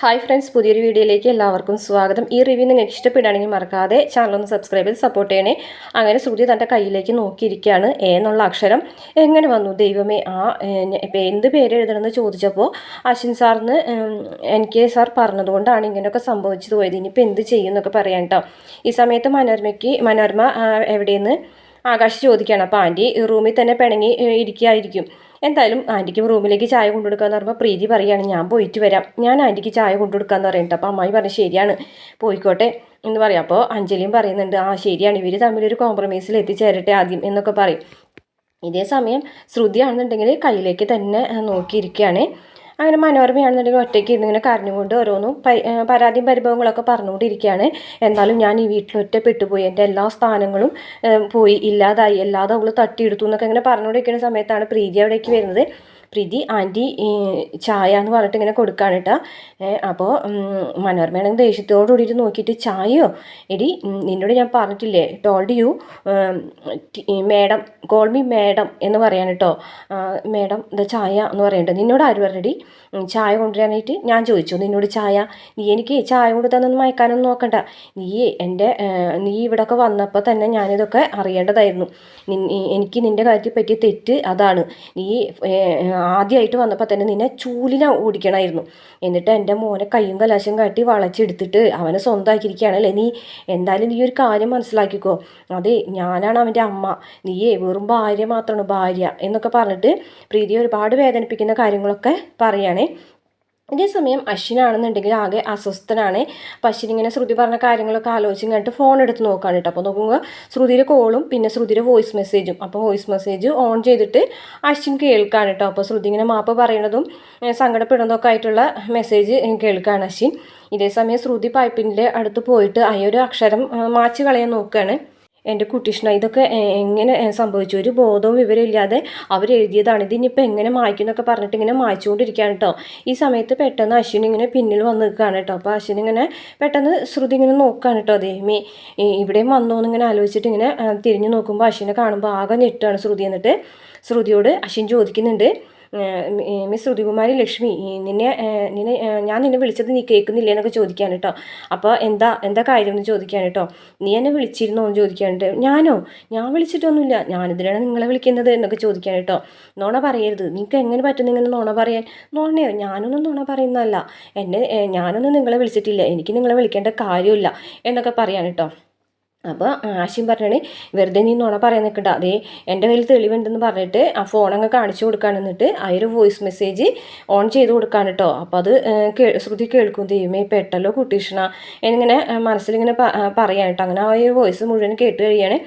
Hi friends പുതിയൊരു വീഡിയോയിലേക്ക് എല്ലാവർക്കും സ്വാഗതം. ഈ റിവ്യൂ നിങ്ങൾക്ക് ഇഷ്ടപ്പെടുകയാണെങ്കിൽ മറക്കാതെ ചാനൽ ഒന്ന് സബ്സ്ക്രൈബ് ചെയ്ത് സപ്പോർട്ട് ചെയ്യണേ. അങ്ങനെ ശ്രുതി തന്റെ കയ്യിലേക്ക് നോക്കിയിരിക്കുകയാണ്. എ എന്നുള്ള അക്ഷരം. എങ്ങനെ വന്നു? ദൈവമേ ആ എന്ത് പേര് എഴുതണമെന്ന് ചോദിച്ചപ്പോൾ അശ്വിൻ സാറിന് എൻ കെ സാർ പറഞ്ഞതുകൊണ്ടാണ് ഇങ്ങനെയൊക്കെ സംഭവിച്ചത് പോയത്. ഇനിയിപ്പോൾ എന്ത് ചെയ്യും എന്നൊക്കെ പറയാം കേട്ടോ ഈ സമയത്ത് മനോരമയ്ക്ക് മനോരമ എവിടെയെന്ന് ആകാശ് ചോദിക്കുകയാണ്. അപ്പോൾ ആന്റി റൂമിൽ തന്നെ പിണങ്ങി ഇരിക്കുകയായിരിക്കും. എന്തായാലും ആന്റിക്ക് റൂമിലേക്ക് ചായ കൊണ്ടുകൊടുക്കാന്ന് പറയുമ്പോൾ പ്രീതി പറയുകയാണ് ഞാൻ പോയിട്ട് വരാം. ഞാൻ ആന്റിക്ക് ചായ കൊണ്ടുകൊടുക്കാന്ന് പറയുന്നുണ്ട് അപ്പോൾ അമ്മായി പറഞ്ഞു ശരിയാണ്. പോയിക്കോട്ടെ എന്ന് പറയാം. അപ്പോൾ അഞ്ജലിയും പറയുന്നുണ്ട് ആ ശരിയാണ്. ഇവർ തമ്മിലൊരു കോംപ്രമൈസിൽ എത്തിച്ചേരട്ടെ ആദ്യം എന്നൊക്കെ പറയും. ഇതേ സമയം ശ്രുതിയാണെന്നുണ്ടെങ്കിൽ കയ്യിലേക്ക് തന്നെ നോക്കിയിരിക്കുകയാണ്. അങ്ങനെ മനോരമയാണെന്നുണ്ടെങ്കിൽ ഒറ്റയ്ക്ക് ഇങ്ങനെ കരഞ്ഞുകൊണ്ട് ഓരോന്നും പരാതിയും പരിഭവങ്ങളൊക്കെ പറഞ്ഞുകൊണ്ടിരിക്കുകയാണ്. എന്നാലും ഞാൻ ഈ വീട്ടിൽ ഒറ്റപ്പെട്ടു പോയി എന്റെ എല്ലാ സ്ഥാനങ്ങളും പോയി. ഇല്ലാതായി. അല്ലാതെ അവൾ തട്ടിയെടുത്തു എന്നൊക്കെ ഇങ്ങനെ പറഞ്ഞുകൊണ്ടിരിക്കുന്ന സമയത്താണ് പ്രീതി അവിടേക്ക് വരുന്നത്. പ്രീതി ആന്റി ചായ എന്ന് പറഞ്ഞിട്ട് ഇങ്ങനെ കൊടുക്കാണ് കേട്ടോ. അപ്പോൾ മനോരമയാണെങ്കിൽ ദേഷ്യത്തോടു കൂടിയിട്ട് നോക്കിയിട്ട് ചായയോ? എടി നിന്നോട് ഞാൻ പറഞ്ഞിട്ടില്ലേ told you madam call me madam എന്ന് പറയാൻ കേട്ടോ. മേഡം എന്താ ചായ എന്ന് പറയുന്നുണ്ട് നിന്നോട് ആര് പറഞ്ഞടി? ചായ കൊണ്ടുവരാനായിട്ട് ഞാൻ ചോദിച്ചു. നിന്നോട് ചായ? നീ എനിക്ക് ചായ കൊണ്ട് തന്നൊന്നും മയക്കാനൊന്നും നോക്കണ്ട. നീ എന്റെ നീ ഇവിടെയൊക്കെ വന്നപ്പോൾ തന്നെ ഞാനിതൊക്കെ അറിയേണ്ടതായിരുന്നു. എനിക്ക് നിന്റെ കാര്യത്തിൽ പറ്റിയ തെറ്റ് അതാണ്. നീ ആദ്യമായിട്ട് വന്നപ്പോൾ തന്നെ നിന്നെ ചൂലിന ഓടിക്കണമായിരുന്നു. എന്നിട്ട് എന്റെ മോനെ കയ്യും കലാശം കാട്ടി വളച്ചെടുത്തിട്ട് അവനെ സ്വന്തമാക്കിയിരിക്കുകയാണല്ലേ നീ? എന്തായാലും നീ ഒരു കാര്യം മനസ്സിലാക്കിക്കോ. അതെ ഞാനാണ് അവന്റെ അമ്മ. നീയേ വെറും ഭാര്യ മാത്രമാണ് ഭാര്യ എന്നൊക്കെ പറഞ്ഞിട്ട് പ്രീതിയെ ഒരുപാട് വേദനിപ്പിക്കുന്ന കാര്യങ്ങളൊക്കെ പറയുകയാണേ ഇതേസമയം അശ്വിനാണെന്നുണ്ടെങ്കിൽ ആകെ അസ്വസ്ഥനാണ്. അപ്പം അശ്വിൻ ഇങ്ങനെ ശ്രുതി പറഞ്ഞ കാര്യങ്ങളൊക്കെ ആലോചിച്ച് കഴിഞ്ഞിട്ട് ഫോൺ എടുത്ത് നോക്കാൻ കേട്ടോ അപ്പോൾ നോക്കുമ്പോൾ ശ്രുതിയുടെ കോളും പിന്നെ ശ്രുതിയുടെ വോയിസ് മെസ്സേജും അപ്പോൾ വോയിസ് മെസ്സേജ് ഓൺ ചെയ്തിട്ട് അശ്വിൻ കേൾക്കാൻ കേട്ടോ അപ്പോൾ ശ്രുതി ഇങ്ങനെ മാപ്പ് പറയുന്നതും സങ്കടപ്പെടുന്നതൊക്കെ ആയിട്ടുള്ള മെസ്സേജ് കേൾക്കുകയാണ് അശ്വിൻ. ഇതേസമയം ശ്രുതി പൈപ്പിന്റെ അടുത്ത് പോയിട്ട് അയ്യൊരു അക്ഷരം മാച്ച് കളയാൻ നോക്കുകയാണ് എന്റെ കുട്ടിഷ്ണ ഇതൊക്കെ എങ്ങനെ സംഭവിച്ചു? ഒരു ബോധവും വിവരമില്ലാതെ അവരെഴുതിയതാണ് ഇതിനിപ്പോൾ എങ്ങനെ മായ്ക്കുന്നൊക്കെ പറഞ്ഞിട്ട് ഇങ്ങനെ മായ്ച്ചുകൊണ്ടിരിക്കുകയാണ് കേട്ടോ ഈ സമയത്ത് പെട്ടെന്ന് അശ്വിൻ ഇങ്ങനെ പിന്നിൽ വന്ന് നിൽക്കുകയാണ് കേട്ടോ അപ്പോൾ അശ്വിൻ ഇങ്ങനെ പെട്ടെന്ന് ശ്രുതി ഇങ്ങനെ നോക്കുകയാണ് കേട്ടോ അതേ മേ ഇവിടെയും വന്നോ എന്നിങ്ങനെ ആലോചിച്ചിട്ട് ഇങ്ങനെ തിരിഞ്ഞു നോക്കുമ്പോൾ അശ്വിനെ കാണുമ്പോൾ ആകെ ഞെട്ടാണ് ശ്രുതി എന്നിട്ട്. ശ്രുതിയോട് അശ്വിൻ ചോദിക്കുന്നുണ്ട് മിസ് ശ്രുതികുമാരി ലക്ഷ്മി നിന്നെ നിന്നെ ഞാൻ നിന്നെ വിളിച്ചത് നീ കേൾക്കുന്നില്ലേ എന്നൊക്കെ ചോദിക്കാൻ കേട്ടോ അപ്പോൾ എന്താ എന്താ കാര്യം എന്ന് ചോദിക്കാൻ കേട്ടോ നീ എന്നെ വിളിച്ചിരുന്നോ എന്ന് ചോദിക്കാനുണ്ട്. ഞാനോ? ഞാൻ വിളിച്ചിട്ടൊന്നുമില്ല. ഞാനിതിനാണ് നിങ്ങളെ വിളിക്കുന്നത് എന്നൊക്കെ ചോദിക്കാൻ കേട്ടോ നോണ പറയരുത്. നിങ്ങൾക്ക് എങ്ങനെ പറ്റുന്ന ഇങ്ങനെ നോണ പറയാൻ? നോണയോ ഞാനൊന്നും നോണ പറയുന്നതല്ല. എന്നെ ഞാനൊന്നും നിങ്ങളെ വിളിച്ചിട്ടില്ല. എനിക്ക് നിങ്ങളെ വിളിക്കേണ്ട കാര്യമില്ല എന്നൊക്കെ പറയാൻ കേട്ടോ അപ്പോൾ ആശയും പറഞ്ഞാണ് വെറുതെ നീ നുണ പറയാൻ നിൽക്കണ്ട അതേ എന്റെ കയ്യിൽ തെളിവുണ്ടെന്ന് പറഞ്ഞിട്ട് ആ ഫോൺ അങ്ങ് കാണിച്ചു കൊടുക്കാൻ എന്നിട്ട് ആ ഒരു വോയിസ് മെസ്സേജ് ഓൺ ചെയ്ത് കൊടുക്കാൻ കേട്ടോ അപ്പോൾ അത് ശ്രുതി കേൾക്കും. ദൈവമേ പെട്ടല്ലോ കുട്ടീഷണ. എന്നിങ്ങനെ മനസ്സിലിങ്ങനെ പറയാൻ കേട്ടോ അങ്ങനെ ആ ഒരു വോയിസ് മുഴുവൻ കേട്ട് കഴിയാണ്.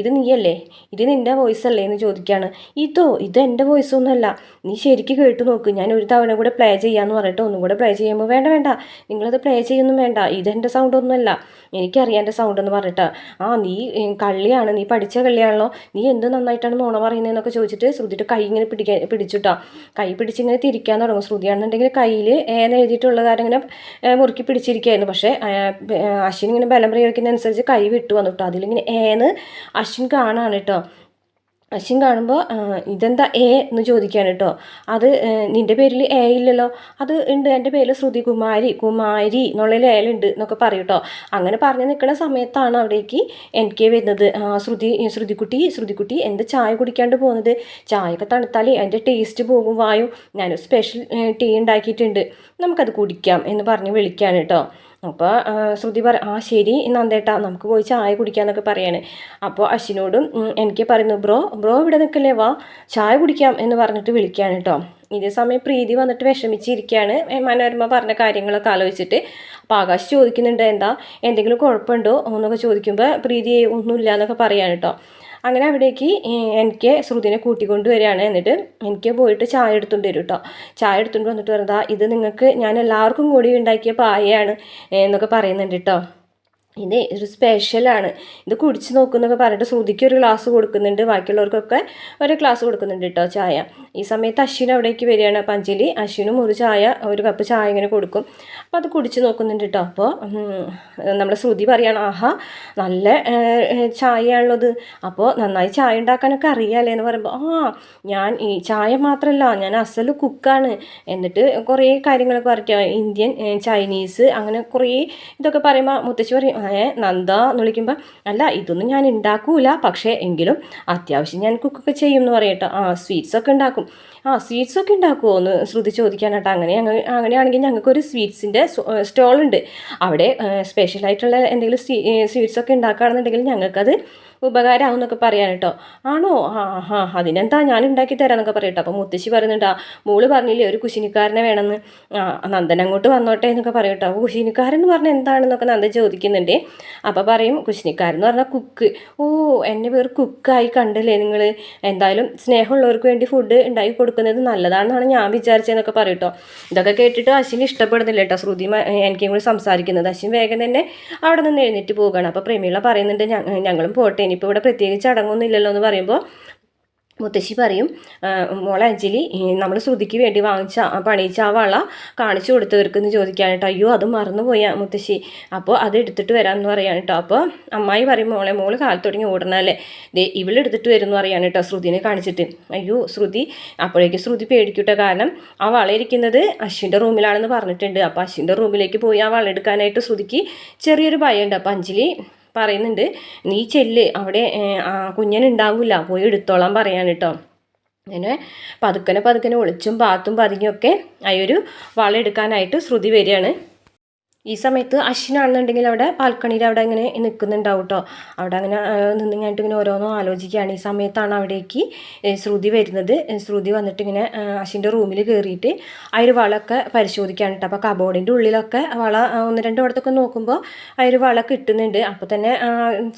ഇത് നീയല്ലേ? ഇത് നിന്റെ വോയിസ് അല്ലേ എന്ന് ചോദിക്കുകയാണ് ഇതോ ഇത് എന്റെ വോയിസ് ഒന്നുമല്ല. നീ ശരിക്കും കേട്ട് നോക്ക്. ഞാൻ ഒരു തവണ കൂടെ പ്ലേ ചെയ്യാമെന്ന് പറഞ്ഞിട്ട് ഒന്നും കൂടെ പ്ലേ ചെയ്യുമ്പോൾ വേണ്ട വേണ്ട. നിങ്ങളത് പ്ലേ ചെയ്യൊന്നും വേണ്ട. ഇതെന്റെ സൗണ്ട് ഒന്നുമല്ല. എനിക്കറിയാം എന്റെ സൗണ്ട് എന്ന് പറഞ്ഞിട്ട്. ആ നീ കള്ളിയാണ്. നീ പഠിച്ച കള്ളിയാണല്ലോ. നീ എന്ത് നന്നായിട്ടാണ് നോണ പറയുന്നതെന്നൊക്കെ ചോദിച്ചിട്ട് ശ്രുതിയുടെ കൈ ഇങ്ങനെ പിടിക്കാൻ പിടിച്ചിട്ടാ. കൈ പിടിച്ചിങ്ങനെ തിരിക്കാൻ തുടങ്ങും. ശ്രുതിയാണെന്നുണ്ടെങ്കിൽ കയ്യിൽ ഏന്ന് എഴുതിയിട്ടുള്ള കാര്യം ഇങ്ങനെ മുറുക്കി പിടിച്ചിരിക്കുകയായിരുന്നു പക്ഷേ അശ്വിൻ ഇങ്ങനെ ബലം പ്രയോഗിക്കുന്നതനുസരിച്ച് കൈ വിട്ടു വന്നിട്ടോ അതിലിങ്ങനെ ഏന്ന് അശ്വിൻ കാണാണ് കേട്ടോ. അശ്വിൻ കാണുമ്പോൾ ഇതെന്താ എ എന്ന് ചോദിക്കുകയാണ് കേട്ടോ. അത് നിന്റെ പേരിൽ എ ഇല്ലല്ലോ. അത് ഉണ്ട്. എന്റെ പേരിൽ ശ്രുതി കുമാരി കുമാരി എന്നുള്ളതിൽ ഏലുണ്ട് എന്നൊക്കെ പറയും കേട്ടോ. അങ്ങനെ പറഞ്ഞു നിൽക്കുന്ന സമയത്താണ് അവിടേക്ക് എനിക്ക് വരുന്നത്. ശ്രുതി ശ്രുതിക്കുട്ടി ശ്രുതിക്കുട്ടി എന്ത് ചായ കുടിക്കാണ്ട് പോകുന്നത്? ചായയൊക്കെ തണുത്താലേ അതിന്റെ ടേസ്റ്റ് പോകും. വായും ഞാനൊരു സ്പെഷ്യൽ ടീ ഉണ്ടാക്കിയിട്ടുണ്ട്. നമുക്കത് കുടിക്കാം എന്ന് പറഞ്ഞ് വിളിക്കുകയാണ് കേട്ടോ. അപ്പോൾ ശ്രുതി പറ ആ ശരി നന്ദേട്ടാ നമുക്ക് പോയി ചായ കുടിക്കാമെന്നൊക്കെ പറയാണ്. അപ്പോൾ അശ്വിനോടും എനിക്ക് പറയുന്നു ബ്രോ ബ്രോ ഇവിടെ നിൽക്കല്ലേ വാ ചായ കുടിക്കാം എന്ന് പറഞ്ഞിട്ട് വിളിക്കുകയാണ് കേട്ടോ ഇതേ സമയം പ്രീതി വന്നിട്ട് വിഷമിച്ചിരിക്കുകയാണ് മനോരമ പറഞ്ഞ കാര്യങ്ങളൊക്കെ ആലോചിച്ചിട്ട്. അപ്പോൾ ആകാശ് ചോദിക്കുന്നുണ്ട് എന്താ എന്തെങ്കിലും കുഴപ്പമുണ്ടോ? എന്നൊക്കെ ചോദിക്കുമ്പോൾ പ്രീതി ഒന്നുമില്ല എന്നൊക്കെ പറയാണ് കേട്ടോ അങ്ങനെ അവിടേക്ക് എനിക്ക് ശ്രുതിനെ കൂട്ടിക്കൊണ്ട് വരികയാണ് എന്നിട്ട് എനിക്ക് പോയിട്ട് ചായ എടുത്തുകൊണ്ട് വരും കേട്ടോ ചായ എടുത്തുകൊണ്ട് വന്നിട്ട് പറയുന്നത് ഇത് നിങ്ങൾക്ക് ഞാൻ എല്ലാവർക്കും കൂടി ഉണ്ടാക്കിയ പായയാണ് എന്നൊക്കെ പറയുന്നുണ്ട് കേട്ടോ ഇത് ഒരു സ്പെഷ്യലാണ് ഇത് കുടിച്ച് നോക്കുന്നൊക്കെ പറഞ്ഞിട്ട് ശ്രുതിക്ക് ഒരു ഗ്ലാസ് കൊടുക്കുന്നുണ്ട്. ബാക്കിയുള്ളവർക്കൊക്കെ ഒരു ഗ്ലാസ് കൊടുക്കുന്നുണ്ട് കേട്ടോ ചായ. ഈ സമയത്ത് അശ്വിൻ അവിടേക്ക് വരികയാണ്. അപ്പം അഞ്ജലി അശ്വിനും ഒരു ചായ ഒരു കപ്പ് ചായ ഇങ്ങനെ കൊടുക്കും. അപ്പോൾ അത് കുടിച്ച് നോക്കുന്നുണ്ട് കേട്ടോ അപ്പോൾ നമ്മുടെ ശ്രുതി പറയുകയാണ് ആഹാ നല്ല ചായയാണുള്ളത്. അപ്പോൾ നന്നായി ചായ ഉണ്ടാക്കാനൊക്കെ അറിയാമല്ലേ എന്ന് പറയുമ്പോൾ ആ ഞാൻ ഈ ചായ മാത്രമല്ല ഞാൻ അസൽ കുക്കാണ്. എന്നിട്ട് കുറേ കാര്യങ്ങളൊക്കെ പറയാം ഇന്ത്യൻ ചൈനീസ് അങ്ങനെ കുറേ ഇതൊക്കെ പറയുമ്പോൾ മുത്തശ്ശി പറയും നന്ദ എന്ന് വിളിക്കുമ്പോൾ അല്ല ഇതൊന്നും ഞാൻ ഉണ്ടാക്കൂല പക്ഷേ എങ്കിലും അത്യാവശ്യം ഞാൻ കുക്കൊക്കെ ചെയ്യും എന്ന് പറയട്ടോ ആ സ്വീറ്റ്സൊക്കെ ഉണ്ടാക്കും ആ സ്വീറ്റ്സൊക്കെ ഉണ്ടാക്കുമോ എന്ന് ശ്രുതി ചോദിക്കാനായിട്ട് അങ്ങനെ ഞങ്ങൾ അങ്ങനെയാണെങ്കിൽ ഞങ്ങൾക്കൊരു സ്വീറ്റ്സിന്റെ സ്റ്റോളുണ്ട് അവിടെ സ്പെഷ്യലായിട്ടുള്ള എന്തെങ്കിലും സ്വീറ്റ്സൊക്കെ ഉണ്ടാക്കുകയാണെന്നുണ്ടെങ്കിൽ ഞങ്ങൾക്കത് ഉപകാരമാവും എന്നൊക്കെ പറയാൻ കേട്ടോ ആണോ? ആ ഹാ അതിനെന്താ ഞാൻ ഉണ്ടാക്കി തരാമെന്നൊക്കെ പറയട്ടോ അപ്പോൾ മുത്തശ്ശി പറയുന്നുണ്ട് മോൾ പറഞ്ഞില്ലേ ഒരു കുശിനിക്കാരനെ വേണമെന്ന്. ആ നന്ദൻ അങ്ങോട്ട് വന്നോട്ടെ എന്നൊക്കെ പറയട്ടോ അപ്പോൾ കുശിനിക്കാരൻ എന്ന് പറഞ്ഞാൽ എന്താണെന്നൊക്കെ നന്ദൻ ചോദിക്കുന്നുണ്ട്. അപ്പോൾ പറയും കുശിനിക്കാരൻ എന്ന് പറഞ്ഞാൽ കുക്ക്. ഓ എന്നെ വേറെ കുക്കായി കണ്ടല്ലേ നിങ്ങൾ എന്തായാലും സ്നേഹമുള്ളവർക്ക് വേണ്ടി ഫുഡ് ഉണ്ടാക്കി കൊടുക്കുന്നത് നല്ലതാണെന്നാണ് ഞാൻ വിചാരിച്ചതെന്നൊക്കെ പറയട്ടോ ഇതൊക്കെ കേട്ടിട്ട് അശ്വിന് ഇഷ്ടപ്പെടുന്നില്ല കേട്ടോ ശ്രുതി എനിക്കും കൂടി സംസാരിക്കുന്നത്. അശ്വിൻ വേഗം തന്നെ അവിടെ നിന്ന് എഴുന്നേറ്റ് പോവുകയാണ്. അപ്പോൾ പ്രേമികളെ പറയുന്നുണ്ട് ഞങ്ങളും പോട്ടെ ഇനിയിപ്പോൾ ഇവിടെ പ്രത്യേകിച്ച് ചടങ്ങൊന്നുമില്ലല്ലോ എന്ന് പറയുമ്പോൾ മുത്തശ്ശി പറയും മോളെ അഞ്ജലി നമ്മൾ ശ്രുതിക്ക് വേണ്ടി വാങ്ങിച്ച പണിയിച്ച ആ വള കാണിച്ചു കൊടുത്തവർക്ക് എന്ന് ചോദിക്കാനായിട്ട്. അയ്യോ അത് മറന്നുപോയ മുത്തശ്ശി. അപ്പോൾ അത് എടുത്തിട്ട് വരാമെന്ന് പറയാൻ കേട്ടോ അപ്പോൾ അമ്മായി പറയും മോളെ മോൾ കാലത്ത് തുടങ്ങി ഓടണല്ലേ ദേ ഇവളെടുത്തിട്ട് വരും എന്ന് പറയാൻ കേട്ടോ ശ്രുതിനെ കാണിച്ചിട്ട്. അയ്യോ ശ്രുതി അപ്പോഴേക്ക് ശ്രുതി പേടിക്കൂട്ടോ. കാരണം ആ വള ഇരിക്കുന്നത് അശ്വിന്റെ റൂമിലാണെന്ന് പറഞ്ഞിട്ടുണ്ട്. അപ്പോൾ അശ്വിന്റെ റൂമിലേക്ക് പോയി ആ വള എടുക്കാനായിട്ട് ശ്രുതിക്ക് ചെറിയൊരു ഭയമുണ്ട്. അപ്പോൾ അഞ്ജലി പറയുന്നുണ്ട് നീ ചെല്ല് അവിടെ കുഞ്ഞനുണ്ടാവില്ല പോയി എടുത്തോളാം പറയാൻ കേട്ടോ അങ്ങനെ പതുക്കനെ പതുക്കനെ ഒളിച്ചും പാത്തും പതുങ്ങിയൊക്കെ ആ വള എടുക്കാനായിട്ട് ശ്രുതി വരികയാണ്. ഈ സമയത്ത് അശ്വിനാണെന്നുണ്ടെങ്കിൽ അവിടെ പാൽക്കണിയിൽ അവിടെ ഇങ്ങനെ നിൽക്കുന്നുണ്ടാവും കേട്ടോ അവിടെ അങ്ങനെ നിന്നിങ്ങായിട്ട് ഇങ്ങനെ ഓരോന്നും ആലോചിക്കുകയാണ്. ഈ സമയത്താണ് അവിടേക്ക് ശ്രുതി വരുന്നത്. ശ്രുതി വന്നിട്ട് ഇങ്ങനെ അശ്വിന്റെ റൂമിൽ കയറിയിട്ട് ആ ഒരു വളമൊക്കെ പരിശോധിക്കുകയാണ് കേട്ടോ അപ്പോൾ കബോർഡിന്റെ ഉള്ളിലൊക്കെ വള ഒന്ന് രണ്ട് ഇടത്തൊക്കെ നോക്കുമ്പോൾ ആ ഒരു വള കിട്ടുന്നുണ്ട്. അപ്പോൾ തന്നെ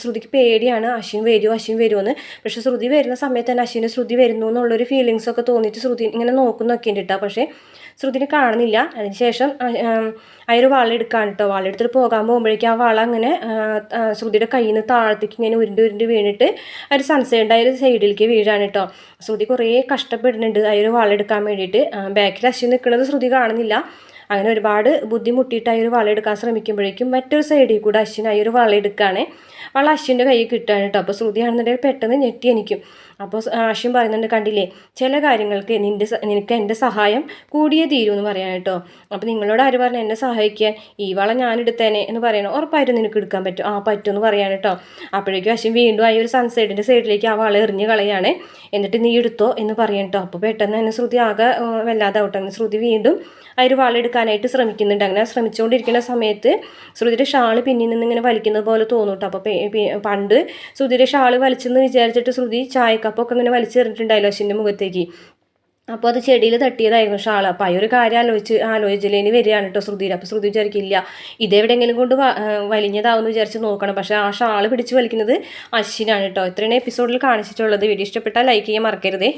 ശ്രുതിക്ക് പേടിയാണ്. അശ്വിൻ വരുമോ അശ്വിൻ വരുമോ പക്ഷേ ശ്രുതി വരുന്ന സമയത്ത് തന്നെ അശ്വിന് ശ്രുതി വരുന്നു എന്നുള്ളൊരു ഫീലിങ്സൊക്കെ തോന്നിയിട്ട് ശ്രുതി ഇങ്ങനെ നോക്കുന്നൊക്കെ ഉണ്ട് കേട്ടോ പക്ഷേ ശ്രുതിനെ കാണുന്നില്ല. അതിനുശേഷം ആ ഒരു വള എടുക്കാൻ കേട്ടോ വള എടുത്തിട്ട് പോകാൻ പോകുമ്പോഴേക്കും ആ വള അങ്ങനെ ശ്രുതിയുടെ കയ്യിൽ നിന്ന് താഴത്തേക്ക് ഇങ്ങനെ ഉരുണ്ട് ഉരുണ്ട് വീണിട്ട് ഒരു സൺസൈഡ് ആ ഒരു സൈഡിലേക്ക് വീഴാണ് കേട്ടോ ശ്രുതി കുറേ കഷ്ടപ്പെടുന്നുണ്ട് ആ ഒരു വള എടുക്കാൻ വേണ്ടിയിട്ട്. ബാക്കിൽ അശ്വിൻ നിൽക്കുന്നത് ശ്രുതി കാണുന്നില്ല. അങ്ങനെ ഒരുപാട് ബുദ്ധിമുട്ടിയിട്ട് ആ ഒരു വള എടുക്കാൻ ശ്രമിക്കുമ്പോഴേക്കും മറ്റൊരു സൈഡിൽ കൂടെ അശ്വിൻ ആ ഒരു വള എടുക്കുകയാണ് വള അശ്വിന്റെ കയ്യിൽ കിട്ടുകയാണ് കേട്ടോ അപ്പോൾ ശ്രുതിയാണെന്നുണ്ടെങ്കിൽ പെട്ടെന്ന് ഞെട്ടി എനിക്കും. അപ്പോൾ ആഷ്യം പറയുന്നുണ്ട് കണ്ടില്ലേ ചില കാര്യങ്ങൾക്ക് നിന്റെ നിനക്ക് എന്റെ സഹായം കൂടിയേ തീരൂ എന്ന് പറയാൻ കേട്ടോ. അപ്പോൾ നിങ്ങളോട് ആര് പറഞ്ഞു എന്നെ സഹായിക്കാൻ? ഈ വള ഞാൻ എടുത്തേനെ എന്ന് പറയണം ഉറപ്പായിട്ടും നിനക്ക് എടുക്കാൻ പറ്റും. ആ പറ്റും എന്ന് പറയാൻ കേട്ടോ. അപ്പോഴേക്കും അശ്വിൻ വീണ്ടും ആ ഒരു സൺസൈഡിന്റെ സൈഡിലേക്ക് ആ വള എറിഞ്ഞ് കളയാണ്. എന്നിട്ട് നീ എടുത്തോ എന്ന് പറയാൻ കേട്ടോ. അപ്പോൾ പെട്ടെന്ന് തന്നെ ശ്രുതി ആകെ വല്ലാതെ ഔട്ട് അങ്ങനെ ശ്രുതി വീണ്ടും ആ ഒരു വള എടുക്കാനായിട്ട് ശ്രമിക്കുന്നുണ്ട്. അങ്ങനെ ശ്രമിച്ചുകൊണ്ടിരിക്കുന്ന സമയത്ത് ശ്രുതിയുടെ ഷാൾ പിന്നിൽ നിന്ന് ഇങ്ങനെ വലിക്കുന്നത് പോലെ തോന്നും കേട്ടോ. അപ്പോൾ പണ്ട് ശ്രുതിയുടെ ഷാൾ വലിച്ചെന്ന് വിചാരിച്ചിട്ട് ശ്രുതി ചായക്കപ്പൊക്കെ ഇങ്ങനെ വലിച്ചെറിഞ്ഞിട്ടുണ്ടായില്ല അശ്വിന്റെ മുഖത്തേക്ക്. അപ്പോൾ അത് ചെടിയിൽ തട്ടിയതായിരുന്നു ഷാൾ അപ്പോൾ ആ ഒരു കാര്യം ആലോചിച്ച് ആലോചിച്ചില്ലേന് വരികയാണ് കേട്ടോ ശ്രുതിയിൽ അപ്പോൾ ശ്രുതി വിചാരിക്കില്ല ഇതെവിടെയെങ്കിലും കൊണ്ട് വലിഞ്ഞതാവെന്ന് വിചാരിച്ച് നോക്കണം. പക്ഷേ ആ ഷാൾ പിടിച്ച് വലിക്കുന്നത് അശ്വിനാണ് കേട്ടോ. ഇത്രയാണ് എപ്പിസോഡിൽ കാണിച്ചിട്ടുള്ളത്. വീഡിയോ ഇഷ്ടപ്പെട്ടാൽ ലൈക്ക് ചെയ്യാൻ മറക്കരുതേ.